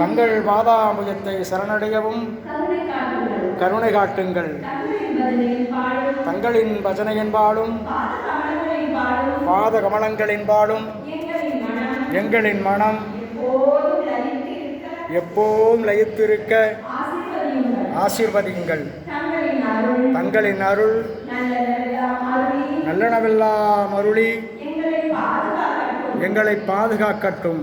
தங்கள் மாதாமுஜத்தை சரணடையவும். கருணை காட்டுங்கள். தங்களின் பஜனையின்பாலும் பாத கமலங்களின்பாலும் எங்களின் மனம் எப்போதும் லயித்திருக்க ஆசீர்வதியுங்கள். தங்களின் அருள் நல்லனவெல்லாம் அருளி எங்களை பாதுகாக்கட்டும்.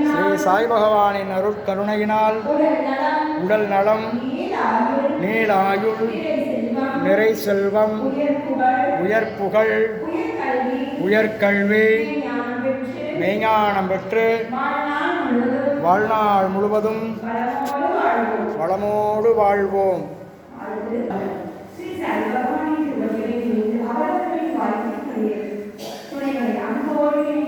ஸ்ரீ சாய் பகவானின் அருட்கருணையினால் உடல் நலம் நீளாயுள் நிறை செல்வம் உயர்ப்புகழ் உயர்கல்வி மெய்ஞானம் பெற்று வாழ்நாள் முழுவதும் வளமோடு வாழ்வோம் Thank you.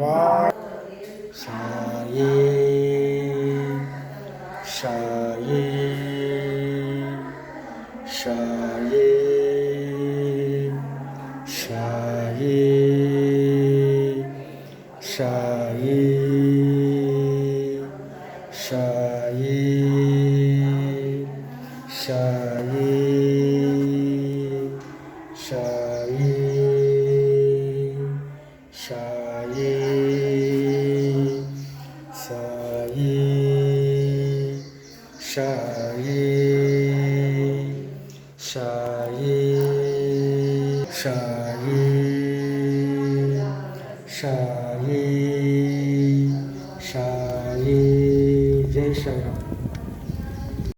இந்த கூட்டு பிரார்த்தனை கலந்து கொண்ட சாய் பந்துக்கள் அனைவரும் வாழ் சாயே சாயே சாயே சாயே சாயே சாயே சாயே சாயே சாயே சாயே சாயே சாயே சாயே சாயே ஜெய் சாய்